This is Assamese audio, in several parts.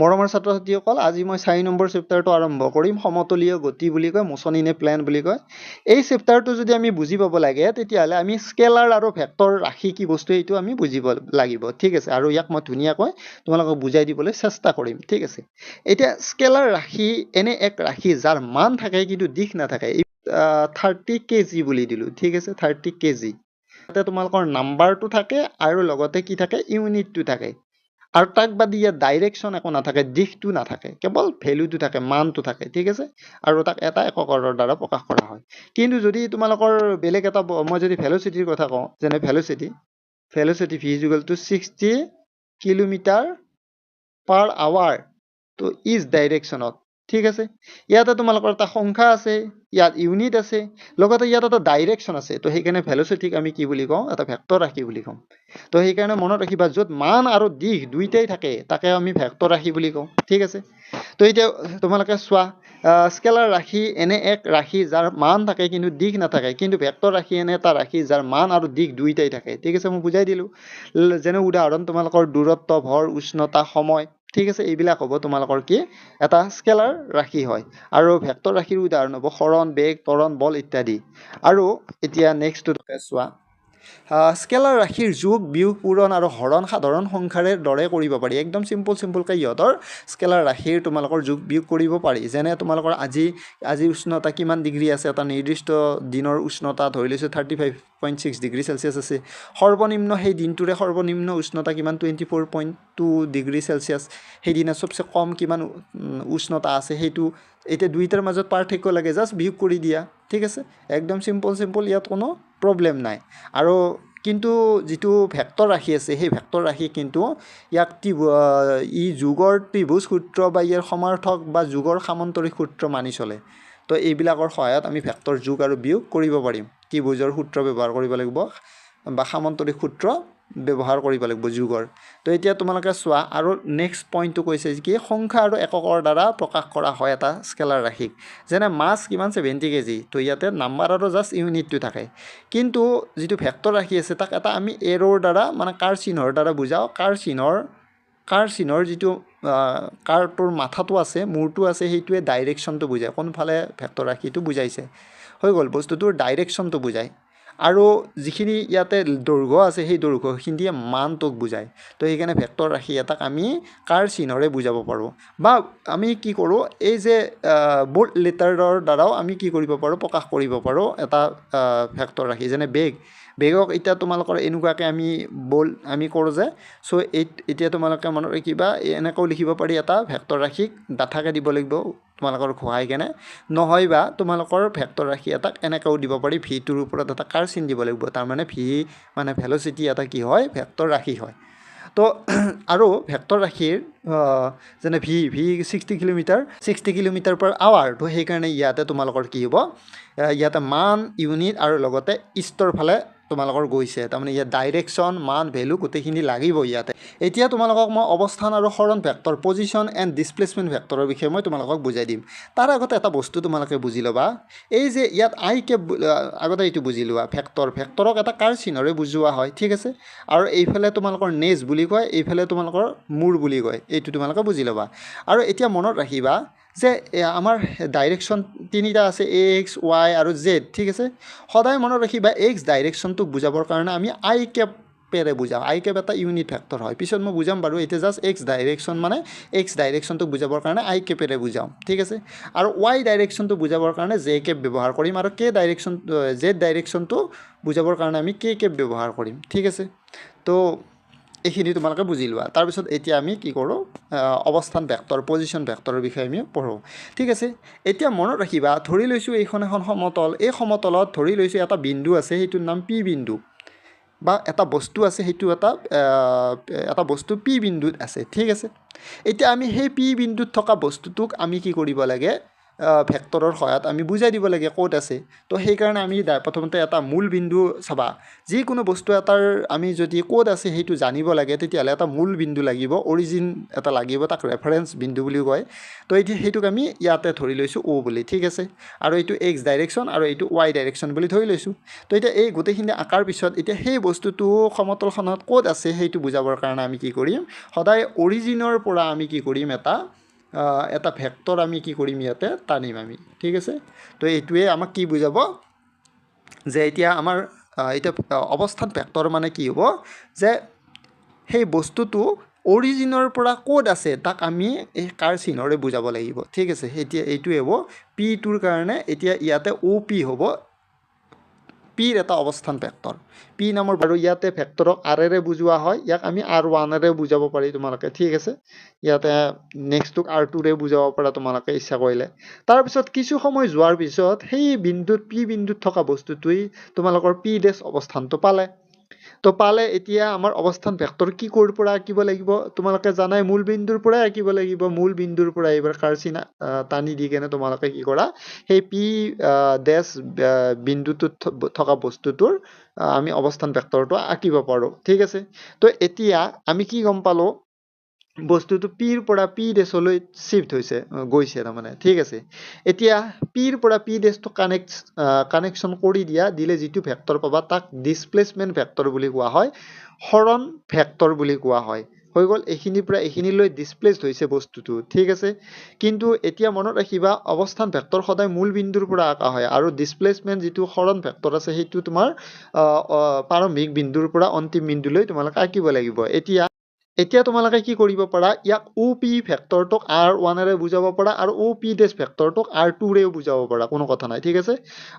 মৰমৰ ছাত্ৰ ছাত্ৰীসকল আজি মই চাৰি নম্বৰ চেপ্টাৰটো আৰম্ভ কৰিম। সমতলীয় গতি বুলি কয় মোচনী নে প্লেন বুলি কয়। এই চেপ্টাৰটো যদি আমি বুজি পাব লাগে তেতিয়াহ'লে আমি স্কেলাৰ আৰু ভেক্টৰ ৰাশি কি বস্তু এইটো আমি বুজিব লাগিব। ঠিক আছে আৰু ইয়াক মই ধুনীয়াকৈ তোমালোকক বুজাই দিবলৈ চেষ্টা কৰিম। ঠিক আছে। এতিয়া স্কেলাৰ ৰাশি এনে এক ৰাশি যাৰ মান থাকে কিন্তু দিশ নাথাকে। থাৰ্টি কে জি বুলি দিলোঁ। ঠিক আছে থাৰ্টি কে জি তাতে তোমালোকৰ নাম্বাৰটো থাকে আৰু লগতে কি থাকে ইউনিটটো থাকে। আৰু তাক বাদ ইয়াত ডাইৰেকশ্যন একো নাথাকে দিশটো নাথাকে। কেৱল ভেলুটো থাকে মানটো থাকে ঠিক আছে? আৰু তাক এটা এককৰ দ্বাৰা প্ৰকাশ কৰা হয়। কিন্তু যদি তোমালোকৰ বেলেগ এটা মই যদি ভেলচিটিৰ কথা কওঁ যেনে velocity velocity V is equal to sixty kilometre per hour তো ইজ ডাইৰেকশ্যনত ঠিক আছে? ইয়াতে তোমালোকৰ এটা সংখ্যা আছে ইয়াত ইউনিট আছে লগতে ইয়াত এটা ডাইৰেকশ্যন আছে তো সেইকাৰণে ভেলচিটিক আমি কি বুলি কওঁ এটা ভেক্টৰ ৰাশি বুলি কওঁ তো সেইকাৰণে মনত ৰাখিবা য'ত মান আৰু দিশ দুইটাই থাকে তাকে আমি ভেক্টৰ ৰাশি বুলি কওঁ ঠিক আছে? তো এতিয়া তোমালোকে চোৱা স্কেলাৰ ৰাশি এনে এক ৰাশি যাৰ মান থাকে কিন্তু দিশ নাথাকে কিন্তু ভেক্টৰ ৰাশি এনে এটা ৰাশি যাৰ মান আৰু দিশ দুইটাই থাকে ঠিক আছে? মই বুজাই দিলোঁ। যেনে উদাহৰণ তোমালোকৰ দূৰত্ব ভৰ উষ্ণতা সময়। ঠিক আছে এইবিলাক হ'ব। তোমালোকৰ কি? এটা স্কেলাৰ ৰাশি হয় আৰু ভেক্টৰ ৰাশিৰ উদাহৰণ হ'ব সৰণ বেগ ত্বৰণ বল ইত্যাদি। আৰু এতিয়া নেক্সটটো চোৱা। স্কেলাৰ ৰাশিৰ যোগ বিয়োগ পূৰণ আৰু হৰণ সাধাৰণ সংখ্যাৰে দৰে কৰিব পাৰি। একদম চিম্পুল চিম্পুলকৈ সিহঁতৰ স্কেলাৰ ৰাশিৰ তোমালোকৰ যোগ বিয়োগ কৰিব পাৰি। যেনে তোমালোকৰ আজি আজি উষ্ণতা কিমান ডিগ্ৰী আছে এটা নিৰ্দিষ্ট দিনৰ উষ্ণতা ধৰি লৈছোঁ thirty five point six degree Celsius আছে। সৰ্বনিম্ন সেই দিনটোৰে সৰ্বনিম্ন উষ্ণতা কিমান? Twenty four point two degree Celsius সেইদিনা চবচে কম কিমান উষ্ণতা আছে সেইটো এতিয়া দুইটাৰ মাজত পাৰ্থক্য লাগে। জাষ্ট বিয়োগ কৰি দিয়া। ঠিক আছে? একদম চিম্পল চিম্পল ইয়াত কোনো প্ৰব্লেম নাই। আৰু কিন্তু যিটো ভেক্টৰ ৰাশি আছে সেই ভেক্টৰ ৰাশি কিন্তু ইয়াক ত্ৰিভু ই যুগৰ ত্ৰিভুজ সূত্ৰ বা ইয়াৰ সমাৰ্থক বা যুগৰ সামন্তৰিক সূত্ৰ মানি চলে। তো এইবিলাকৰ সহায়ত আমি ভেক্টৰ যোগ আৰু বিয়োগ কৰিব পাৰিম। ত্ৰিভুজৰ সূত্ৰ ব্যৱহাৰ কৰিব লাগিব বা সামন্তৰিক সূত্ৰ ব্যৱহাৰ কৰিব লাগিব যুগৰ। তো এতিয়া তোমালোকে চোৱা আৰু নেক্সট পইণ্টটো কৈছে কি সংখ্যা আৰু এককৰ দ্বাৰা প্ৰকাশ কৰা হয় এটা স্কেলাৰ ৰাশিক যেনে মাছ কিমান ছেভেণ্টি কেজি। তো ইয়াতে নাম্বাৰ আৰু জাষ্ট ইউনিটটো থাকে। কিন্তু যিটো ভেক্টৰ ৰাশি আছে তাক এটা আমি এৰৰ দ্বাৰা মানে কাৰ চিহ্নৰ দ্বাৰা বুজাওঁ। কাৰ চিহ্নৰ কাৰ চিহ্নৰ যিটো কাৰটোৰ মাথাটো আছে মূৰটো আছে সেইটোৱে ডাইৰেকশ্যনটো বুজায়। কোনফালে ভেক্টৰ ৰাশিটো বুজাইছে। হৈ গ'ল বস্তুটোৰ ডাইৰেকশ্যনটো বুজায়। আৰু যিখিনি ইয়াতে দৈৰ্ঘ্য আছে সেই দৈৰ্ঘ্যখিনিয়ে মানটোক বুজায়। তো সেইকাৰণে ভেক্টৰ ৰাশি এটাক আমি কাৰ চিহ্নৰে বুজাব পাৰোঁ। বা আমি কি কৰোঁ এই যে বোল্ড লেটাৰৰ দ্বাৰাও আমি কি কৰিব পাৰোঁ প্ৰকাশ কৰিব পাৰোঁ এটা ভেক্টৰ ৰাশি যেনে বেগ। বেগক এতিয়া তোমালোকৰ এনেকুৱাকৈ আমি বল আমি কৰোঁ যে চ' এই এতিয়া তোমালোকে মনত ৰাখিবা এনেকৈও লিখিব পাৰি এটা ভেক্টৰ ৰাশিক ডাঠাকৈ দিব লাগিব তোমালোকৰ ঘঁহাই কেনে। নহয় বা তোমালোকৰ ভেক্টৰ ৰাশি এটাক এনেকৈও দিব পাৰি ভিটোৰ ওপৰত এটা কাৰ চিন দিব লাগিব তাৰমানে ভি মানে ভেলচিটি এটা কি হয় ভেক্টৰ ৰাশি হয়। তো আৰু ভেক্টৰ ৰাশিৰ যেনে V V sixty kilometre sixty kilometre per hour তো সেইকাৰণে ইয়াতে তোমালোকৰ কি হ'ব ইয়াতে মান ইউনিট আৰু লগতে ইষ্টৰ ফালে তোমালোকৰ গৈছে। তাৰমানে ইয়াত ডাইৰেকশ্যন মান ভেলু গোটেইখিনি লাগিব ইয়াতে। এতিয়া তোমালোকক মই অৱস্থান আৰু সৰণ ভেক্টৰ পজিশ্যন এণ্ড ডিছপ্লেচমেণ্ট ভেক্টৰৰ বিষয়ে মই তোমালোকক বুজাই দিম। তাৰ আগতে এটা বস্তু তোমালোকে বুজি ল'বা। এই যে ইয়াত আই আহ, আগতে এইটো বুজি লোৱা। ভেক্টৰ ভেক্টৰক এটা কাৰ চিহ্নৰে বুজোৱা হয় ঠিক আছে? আৰু এইফালে তোমালোকৰ নেজ বুলি কয় এইফালে তোমালোকৰ মূৰ বুলি কয় এইটো তোমালোকে বুজি ল'বা। আৰু এতিয়া মনত ৰাখিবা যে আমাৰ ডাইৰেকশ্যন তিনিটা আছে এক্স ৱাই আৰু জেড ঠিক আছে? সদায় মনত ৰাখিবা এক্স ডাইৰেকশ্যনটোক বুজাবৰ কাৰণে আমি আই কেপেৰে বুজাওঁ। আই কেপ এটা ইউনিট ভেক্টৰ হয়। পিছত মই বুজাম বাৰু এতিয়া জাষ্ট এক্স ডাইৰেকশ্যন মানে এক্স ডাইৰেকশ্যনটোক বুজাবৰ কাৰণে আই কেপেৰে বুজাওঁ ঠিক আছে? আৰু ৱাই ডাইৰেকশ্যনটো বুজাবৰ কাৰণে জে কেপ ব্যৱহাৰ কৰিম আৰু কে ডাইৰেকশ্যন জেড ডাইৰেকশ্যনটো বুজাবৰ কাৰণে আমি কে কেপ ব্যৱহাৰ কৰিম ঠিক আছে? তো এইখিনি তোমালোকে বুজি লোৱা। তাৰপিছত এতিয়া আমি কি কৰোঁ অৱস্থান ভেক্টৰ পজিশ্যন ভেক্টৰৰ বিষয়ে আমি পঢ়োঁ। ঠিক আছে? এতিয়া মনত ৰাখিবা ধৰি লৈছোঁ এইখন এখন সমতল। এই সমতলত ধৰি লৈছোঁ এটা বিন্দু আছে সেইটোৰ নাম পি বিন্দু। বা এটা বস্তু আছে সেইটো এটা এটা বস্তু পি বিন্দুত আছে। ঠিক আছে? এতিয়া আমি সেই পি বিন্দুত থকা বস্তুটোক আমি কি কৰিব লাগে? ভেক্টৰৰ সহায়ত আমি বুজাই দিব লাগে ক'ত আছে। তো সেইকাৰণে আমি প্ৰথমতে এটা মূল বিন্দু চাবা। যিকোনো বস্তু এটাৰ আমি যদি ক'ত আছে সেইটো জানিব লাগে তেতিয়াহ'লে এটা মূল বিন্দু লাগিব অৰিজিন এটা লাগিব তাক ৰেফাৰেঞ্চ বিন্দু বুলি কয়। তো এতিয়া সেইটোক আমি ইয়াতে ধৰি লৈছোঁ অ' বুলি ঠিক আছে? আৰু এইটো এক্স ডাইৰেকশ্যন আৰু এইটো ৱাই ডাইৰেকশ্যন বুলি ধৰি লৈছোঁ। তো এতিয়া এই গোটেইখিনি আঁকাৰ পিছত এতিয়া সেই বস্তুটো সমতলখনত ক'ত আছে সেইটো বুজাবৰ কাৰণে আমি কি কৰিম? সদায় অৰিজিনৰ পৰা আমি কি কৰিম এটা এটা ভেক্টৰ আমি কি কৰিম ইয়াতে? টানিম আমি ঠিক আছে? তো এইটোৱে আমাক কি বুজাব? যে এতিয়া আমাৰ এতিয়া অৱস্থান ভেক্টৰ মানে কি হ'ব? যে সেই বস্তুটো অৰিজিনৰ পৰা ক'ত আছে তাক আমি এই কাৰ চিহ্নৰে বুজাব লাগিব ঠিক আছে? এতিয়া এইটোৱে হ'ব পি টুৰ কাৰণে এতিয়া ইয়াতে অ' পি হ'ব পিৰ এটা অৱস্থান ভেক্টৰ। পি নামৰ বাৰু ইয়াতে ভেক্টৰক আৰেৰে বুজোৱা হয় ইয়াক আমি আৰ ওৱানেৰে বুজাব পাৰি তোমালোকে ঠিক আছে? ইয়াতে নেক্সটটোক আৰ টুৰে বুজাব পাৰা তোমালোকে ইচ্ছা কৰিলে। তাৰপিছত কিছু সময় যোৱাৰ পিছত সেই বিন্দুত পি বিন্দুত থকা বস্তুটোৱেই তোমালোকৰ পি ডেছ অৱস্থানটো পালে। তো পালে এতিয়া আমাৰ অৱস্থান ভেক্টৰ কি ক'ৰ পৰা আঁকিব লাগিব? তোমালোকে জানাই মূল বিন্দুৰ পৰাই আঁকিব লাগিব। মূল বিন্দুৰ পৰা এইবাৰ কাৰ চিন আহ, টানি দি কেনে তোমালোকে কি কৰা সেই পি ডেছ বিন্দুটোত থকা বস্তুটোৰ আমি অৱস্থান ভেক্টৰটো আঁকিব পাৰোঁ। ঠিক আছে? তো এতিয়া আমি কি গম পালোঁ? বস্তুটো পিৰ পৰা পি ডেছলৈ চিফ্ট হৈছে গৈছে তাৰমানে ঠিক আছে। এতিয়া পিৰ পৰা পি ডেছটো কানেক্ট কানেকশ্যন কৰি দিয়া দিলে যিটো ভেক্টৰ পাবা তাক ডিছপ্লেচমেণ্ট ভেক্টৰ বুলি কোৱা হয় সৰণ ভেক্টৰ বুলি কোৱা হয়। হৈ গ'ল এইখিনিৰ পৰা এইখিনিলৈ ডিছপ্লেচড হৈছে বস্তুটো ঠিক আছে। কিন্তু এতিয়া মনত ৰাখিবা অৱস্থান ভেক্টৰ সদায় মূল বিন্দুৰ পৰা আঁকা হয় আৰু ডিছপ্লেচমেণ্ট যিটো সৰণ ভেক্টৰ আছে সেইটো তোমাৰ প্ৰাৰম্ভিক বিন্দুৰ পৰা অন্তিম বিন্দুলৈ তোমালোকে আঁকিব লাগিব। এতিয়া এতিয়া তোমালোকে কি কৰিব পাৰা ইয়াক অ' পি ভেক্টৰটোক আৰ ওৱানেৰে বুজাব পাৰা আৰু অ' পি ডেছ ভেক্টৰটোক আৰ টুৰেও বুজাব পাৰা কোনো কথা নাই ঠিক আছে?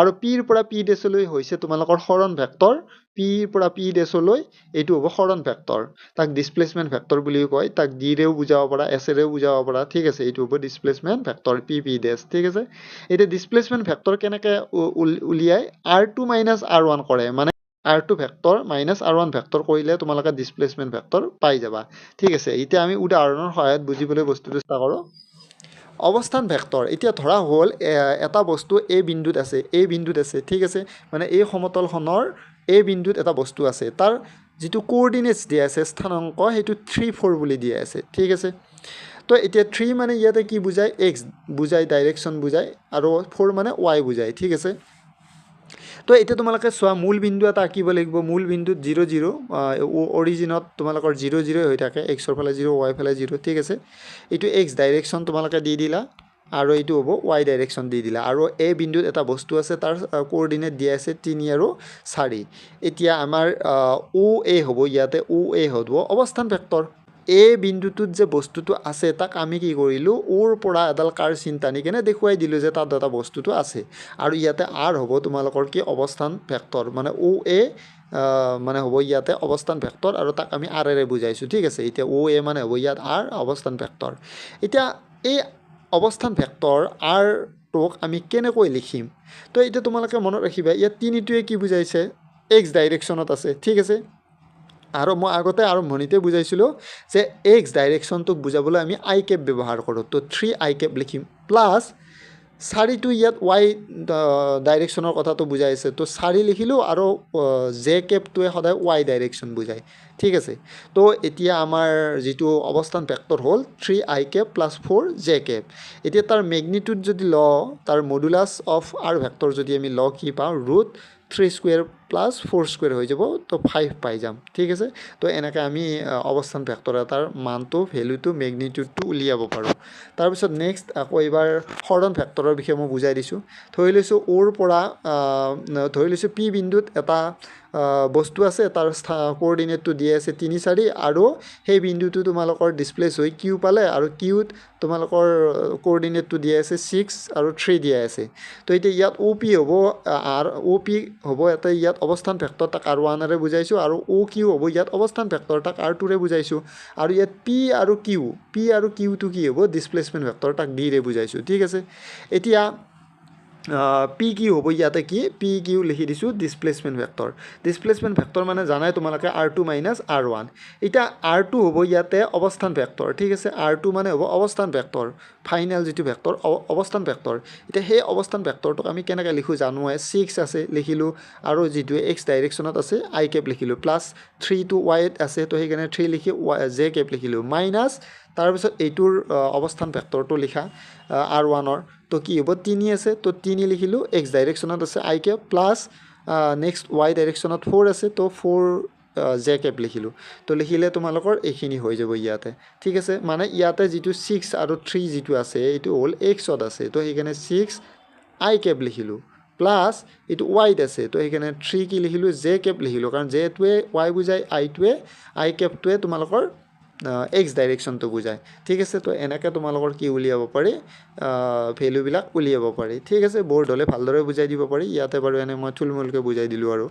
আৰু পিৰ পৰা পি ডেছলৈ হৈছে তোমালোকৰ সৰণ ভেক্টৰ পিৰ পৰা পি ডেছলৈ এইটো হ'ব সৰণ ভেক্টৰ তাক ডিছপ্লেচমেণ্ট ভেক্টৰ বুলিও কয় তাক ডিৰেও বুজাব পাৰা এছেৰেও বুজাব পাৰা ঠিক আছে এইটো হ'ব displacement vector P P dash ঠিক আছে? এতিয়া ডিছপ্লেচমেণ্ট ভেক্টৰ কেনেকৈ উলিয়াই R two minus R one কৰে মানে R two vector minus R one vector কৰিলে তোমালোকে ডিছপ্লেচমেণ্ট ভেক্টৰ পাই যাবা। ঠিক আছে এতিয়া আমি উদাহৰণৰ সহায়ত বুজিবলৈ বস্তুটো চেষ্টা কৰোঁ। অৱস্থান ভেক্টৰ এতিয়া ধৰা হ'ল এটা বস্তু এই বিন্দুত আছে এই বিন্দুত আছে ঠিক আছে? মানে এই সমতলখনৰ এই বিন্দুত এটা বস্তু আছে। তাৰ যিটো কোঅৰ্ডিনেটছ দিয়া আছে স্থানাংক সেইটো থ্ৰী ফ'ৰ বুলি দিয়া আছে ঠিক আছে? তো এতিয়া থ্ৰী মানে ইয়াতে কি বুজায়? এক্স বুজায় ডাইৰেকশ্যন বুজায় আৰু ফ'ৰ মানে ৱাই বুজায় ঠিক আছে? তো এতিয়া তোমালোকে চোৱা মূল বিন্দু এটা আঁকিব লাগিব। মূল বিন্দুত জিৰ' জিৰ' অৰিজিনত তোমালোকৰ জিৰ' জিৰ'ই হৈ থাকে। এক্সৰ ফালে জিৰ' ৱাই ফালে জিৰ' ঠিক আছে? এইটো এক্স ডাইৰেকশ্যন তোমালোকে দি দিলা আৰু এইটো হ'ব ৱাই ডাইৰেকশ্যন দি দিলা। আৰু এই বিন্দুত এটা বস্তু আছে তাৰ কোঅৰ্ডিনেট দিয়া আছে তিনি আৰু চাৰি। এতিয়া আমাৰ অ' এ হ'ব ইয়াতে অ' এ হ'ব। অৱস্থান ভেক্টৰ এই বিন্দুটোত যে বস্তুটো আছে তাক আমি কি কৰিলোঁ? অ'ৰ পৰা এডাল কাৰ চিন টানি কেনে দেখুৱাই দিলোঁ যে তাত এটা বস্তুটো আছে। আৰু ইয়াতে আৰ হ'ব তোমালোকৰ কি অৱস্থান ভেক্টৰ? মানে অ' এ মানে হ'ব ইয়াতে অৱস্থান ভেক্টৰ আৰু তাক আমি আৰেৰে বুজাইছোঁ ঠিক আছে? এতিয়া অ' এ মানে হ'ব ইয়াত আৰ অৱস্থান ভেক্টৰ। এতিয়া এই অৱস্থান ভেক্টৰ আৰটোক আমি কেনেকৈ লিখিম? তো এতিয়া তোমালোকে মনত ৰাখিবা ইয়াত তিনিটোৱে কি বুজাইছে? এক্স ডাইৰেকশ্যনত আছে ঠিক আছে? আৰু মই আগতে আৰম্ভণিতে বুজাইছিলোঁ যে এক্স ডাইৰেকশ্যনটোক বুজাবলৈ আমি আই কেপ ব্যৱহাৰ কৰোঁ। তো থ্ৰী আই কেপ লিখিম। প্লাছ চাৰিটো ইয়াত ৱাই ডাইৰেকশ্যনৰ কথাটো বুজাইছে তো চাৰি লিখিলোঁ আৰু জে কেপটোৱে সদায় ৱাই ডাইৰেকশ্যন বুজায়। ঠিক আছে? তো এতিয়া আমাৰ যিটো অৱস্থান ভেক্টৰ হ'ল three I cap plus four J cap এতিয়া তাৰ মেগনিটিউড যদি লওঁ তাৰ মডুলাছ অফ আৰ ভেক্টৰ যদি আমি লওঁ কি পাওঁ? Root three square plus four square হৈ যাব তো ফাইভ পাই যাম ঠিক আছে? তো এনেকৈ আমি অৱস্থান ভেক্টৰ এটাৰ মানটো ভেলুটো মেগনিটিউডটো উলিয়াব পাৰোঁ। তাৰপিছত নেক্সট আকৌ এইবাৰ সৰণ ভেক্টৰৰ বিষয়ে মই বুজাই দিছোঁ। ধৰি লৈছোঁ অ'ৰ পৰা ধৰি লৈছোঁ পি বিন্দুত এটা বস্তু আছে তাৰ স্থা কোঅৰ্ডিনেটটো দিয়া আছে তিনি চাৰি আৰু সেই বিন্দুটো তোমালোকৰ ডিছপ্লেচ হৈ কিউ পালে আৰু কিউত তোমালোকৰ কোঅৰ্ডিনেটটো দিয়া আছে ছিক্স আৰু থ্ৰী দিয়া আছে। তো এতিয়া ইয়াত অ' পি হ'ব আৰ অ' পি হ'ব এটা ইয়াত অৱস্থান ভেক্টৰ তাক আৰ ওৱানেৰে বুজাইছোঁ আৰু অ' কিউ হ'ব ইয়াত অৱস্থান ভেক্টৰ তাক আৰ টুৰে বুজাইছোঁ। আৰু ইয়াত পি আৰু কিউ পি আৰু কিউটো কি হ'ব? ডিছপ্লেচমেণ্ট ভেক্টৰ তাক ডিৰে বুজাইছোঁ ঠিক আছে? এতিয়া পি কিউ হ'ব ইয়াতে কি? পি কিউ লিখি দিছোঁ ডিছপ্লেচমেণ্ট ভেক্টৰ ডিছপ্লেচমেণ্ট ভেক্টৰ মানে জানাই তোমালোকে R two minus R one এতিয়া আৰ টু হ'ব ইয়াতে অৱস্থান ভেক্টৰ ঠিক আছে? আৰ টু মানে হ'ব অৱস্থান ভেক্টৰ ফাইনেল যিটো ভেক্টৰ অৱস্থান ভেক্টৰ এতিয়া সেই অৱস্থান ভেক্টৰটোক আমি কেনেকৈ লিখোঁ জানোৱে? ছিক্স আছে লিখিলোঁ। আৰু যিটো এক্স ডাইৰেকশ্যনত আছে আই কেপ লিখিলোঁ। প্লাছ থ্ৰী টু ৱাইত আছে তো সেইকাৰণে থ্ৰী লিখি ৱাই জে কেপ লিখিলোঁ। মাইনাছ তাৰপিছত এইটোৰ অৱস্থান ভেক্টৰটো লিখা আৰ ওৱানৰ তো কি হ'ব? তিনি আছে তো তিনি লিখিলোঁ এক্স ডাইৰেকশ্যনত আছে I cap plus next Y ডাইৰেকশ্যনত four আছে তো ফ'ৰ জে কেপ লিখিলোঁ। তো লিখিলে তোমালোকৰ এইখিনি হৈ যাব ইয়াতে। ঠিক আছে? মানে ইয়াতে যিটো ছিক্স আৰু থ্ৰী যিটো আছে এইটো হ'ল এক্সত আছে। তো সেইকাৰণে ছিক্স আই কেপ লিখিলোঁ প্লাছ এইটো ৱাইত আছে। তো সেইকাৰণে থ্ৰী কি লিখিলোঁ? J cap লিখিলোঁ। কাৰণ জেটোৱে ৱাই বুজায় আইটোৱে আই কেপটোৱে তোমালোকৰ এক্স ডাইৰেকশ্যনটো বুজায়। ঠিক আছে তো এনেকৈ তোমালোকৰ কি উলিয়াব পাৰি? ভেলুবিলাক উলিয়াব পাৰি। ঠিক আছে বৰ্ড হ'লে ভালদৰে বুজাই দিব পাৰি। ইয়াতে বাৰু এনে মই থুলমূলকৈ বুজাই দিলোঁ আৰু।